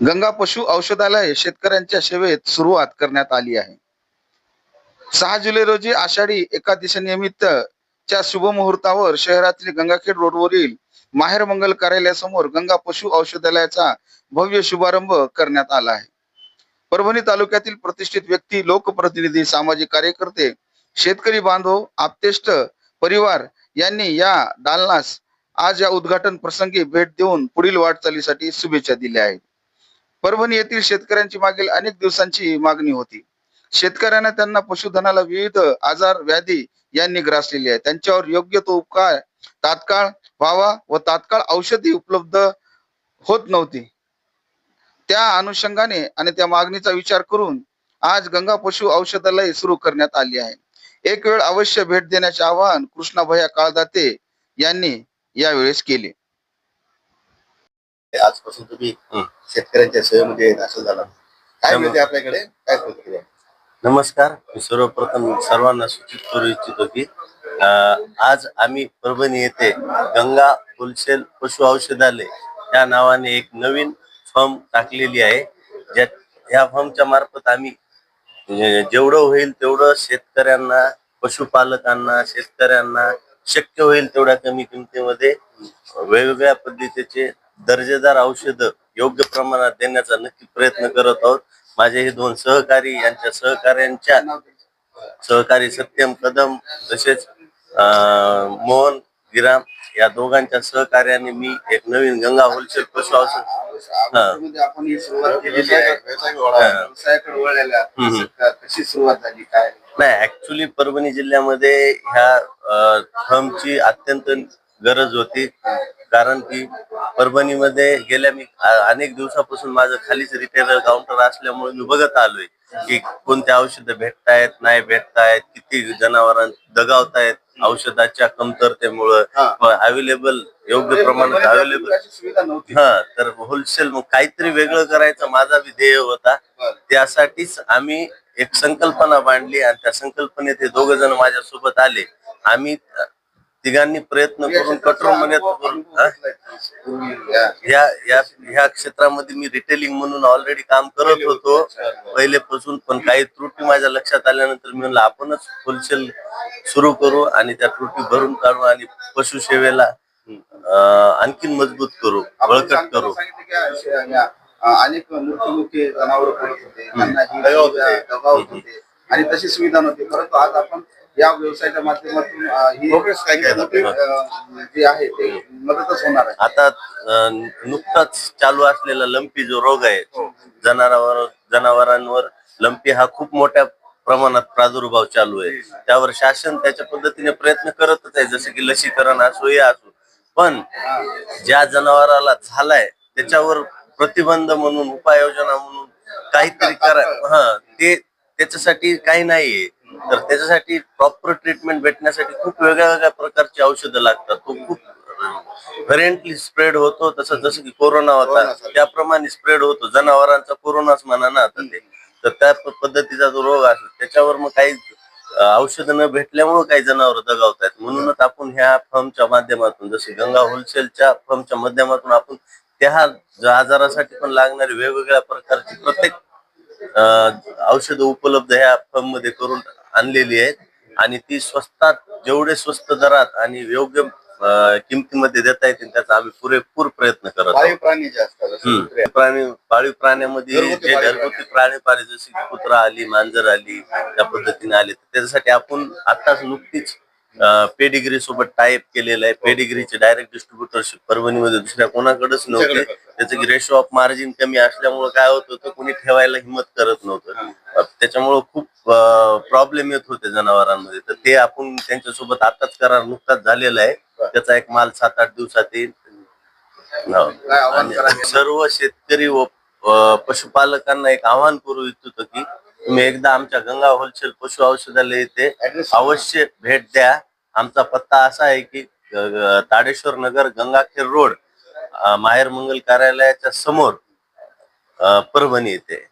गंगा पशु औषधालय शेतकऱ्यांच्या सेवेत सुरुवात करण्यात आली आहे. सहा जुलै रोजी आषाढी एकादशी निमित्त च्या शुभमुहूर्तावर शहरातील गंगाखेड रोडवरील माहेर मंगल कार्यालयासमोर गंगा पशु औषधालयाचा भव्य शुभारंभ करण्यात आला आहे. परभणी तालुक्यातील प्रतिष्ठित व्यक्ती लोकप्रतिनिधी सामाजिक कार्यकर्ते शेतकरी बांधव आप्तेष्ट परिवार यांनी या दालनास आज या उद्घाटन प्रसंगी भेट देऊन पुढील वाटचालीसाठी शुभेच्छा दिल्या आहेत. परभणी येथील शेतकऱ्यांची मागील अनेक दिवसांची मागणी होती. शेतकऱ्यांना त्यांना पशुधनाला विविध आजार व्याधी यांनी ग्रासलेली आहे. त्यांच्यावर योग्य तो उपकार तात्काळ व्हावा व तात्काळ औषधी उपलब्ध होत नव्हती. त्या अनुषंगाने आणि त्या मागणीचा विचार करून आज गंगा पशु औषधालय सुरू करण्यात आली आहे. एक वेळ अवश्य भेट देण्याचे आवाहन कृष्णाभया काळदाते यांनी यावेळेस केले. आजपासून तुम्ही शेतकऱ्यांच्या सेवेमध्ये दाखल झाला काय मिळते आपल्याकडे? काय प्रक्रिया आहे? नमस्कार. मी सर्वप्रथम सर्वांना सूचित करू इच्छितो की अं, आज आम्ही परभणी येथे गंगा होलसेल पशु औषधालय या नावाने एक नवीन फर्म टाकलेली आहे. ज्या या फर्मच्या मार्फत आम्ही जेवढं होईल तेवढं शेतकऱ्यांना पशुपालकांना शेतकऱ्यांना शक्य होईल तेवढ्या कमी किमतीमध्ये वेगवेगळ्या पद्धतीचे दर्जेदार औषधं योग्य प्रमाणात देण्याचा नक्की प्रयत्न करत आहोत. माझे हे दोन सहकारी यांच्या सहकार्यांच्या सहकारी सत्यम कदम तसेच मोहन गिराम या दोघांच्या सहकार्याने मी एक नवीन गंगा होलसेल पशु औषध आपण ही सुरुवात केलेली आहे. व्यवसायाकडे कशी सुरुवात झाली? काय? नाही ऍक्च्युली परभणी जिल्ह्यामध्ये ह्या फर्मची अत्यंत गरज होती. कारण की परभणीमध्ये गेल्या मी अनेक दिवसापासून माझं खालीच रिटेलर काउंटर असल्यामुळे मी बघत आलोय की कोणत्या औषधं भेटतायत नाही भेटतायत किती जनावरां दगावतायत औषधाच्या कमतरतेमुळं. अवेलेबल योग्य प्रमाणात अवेलेबल हा तर होलसेल मग काहीतरी वेगळं करायचं माझा बी ध्येय होता. त्यासाठीच आम्ही एक संकल्पना मांडली आणि त्या संकल्पनेत हे दोघ जण माझ्या सोबत आले. आम्ही तिघांनी प्रयत्न करून कठोर मेहनत या. ह्या क्षेत्रामध्ये मी रिटेलिंग म्हणून ऑलरेडी काम करत होतो. पहिलेपासून पण काही त्रुटी माझ्या लक्षात आल्यानंतर मी म्हणलं आपणच होलसेल सुरू करू आणि त्या त्रुटी भरून काढू आणि पशुसेवेला आणखीन मजबूत करू बळकट करू. अनेक मृत्युमुखी जनावर पडत होते. आणि तशी सुविधा नव्हती. परंतु आज आपण या व्यवसायाच्या माध्यमातून अं, ही Progress काय काय मोठी, अं, जी आहे ते मदतच होणार आहे. आता अं, नुकताच चालू असलेला लंपी जो रोग आहे जनावरांवर जनावरांवर लंपी हा खूप मोठ्या प्रमाणात प्रादुर्भाव चालू आहे. त्यावर शासन त्याच्या पद्धतीने प्रयत्न करतच आहे जसे की लसीकरण असो हे असो. पण ज्या जनावराला झालाय त्याच्यावर प्रतिबंध म्हणून उपाययोजना म्हणून काहीतरी करा हा ते त्याच्यासाठी काही नाहीये. तर त्याच्यासाठी प्रॉपर ट्रीटमेंट भेटण्यासाठी खूप वेगळ्या वेगळ्या प्रकारची औषधं लागतात. तो खूप व्हेरियंटली स्प्रेड होतो. तसं जसं की कोरोना होता त्याप्रमाणे स्प्रेड होतो. जनावरांचा कोरोनाच म्हणा ना आता ते. तर त्या पद्धतीचा जो रोग असतो त्याच्यावर मग काही औषधं न भेटल्यामुळे काही जनावर दगावतात म्हणूनच आपण ह्या फर्मच्या माध्यमातून जसे गंगा होलसेलच्या फर्मच्या माध्यमातून आपण त्या आजारासाठी पण लागणारी वेगवेगळ्या प्रकारची प्रत्येक औषध उपलब्ध ह्या फर्ममध्ये करून आणलेली आहेत. आणि ती स्वस्तात जेवढे स्वस्त दरात आणि योग्य किमतीमध्ये देता येतील त्याचा आम्ही पुरेपूर प्रयत्न करत पाळीव प्राणी जे असतात असे हम्म. कुत्रे. प्राणी पाळीव प्राण्यामध्ये घरगुती जे पाळीव घरगुती प्राणी. पाळी जसे की कुत्रा आली मांजर आली त्या पद्धतीने आले. तर त्याच्यासाठी आपण आताच नुकतीच पेडिग्री सोबत टाईप केलेलं आहे. पेडिग्रीचे डायरेक्ट डिस्ट्रीब्युटरशिप परभणीमध्ये दुसऱ्या कोणाकडेच नव्हते. त्याचं रेशो ऑफ मार्जिन कमी असल्यामुळे काय होत होतं? कोणी ठेवायला हिंमत करत नव्हतं. त्याच्यामुळं खूप प्रॉब्लेम येत होते जनावरांमध्ये. तर ते आपण त्यांच्यासोबत आताच करार नुकताच झालेला आहे. त्याचा एक माल सात आठ दिवसात येईल. आणि? सर्व शेतकरी व पशुपालकांना एक आवाहन करू इच्छितो की तुम्ही एकदा आमच्या गंगा होलसेल पशु औषधालय येथे अवश्य भेट द्या. आमचा पत्ता असा आहे की ताडेश्वर नगर गंगाखेर रोड माहेर मंगल कार्यालयाच्या समोर परभणी येथे.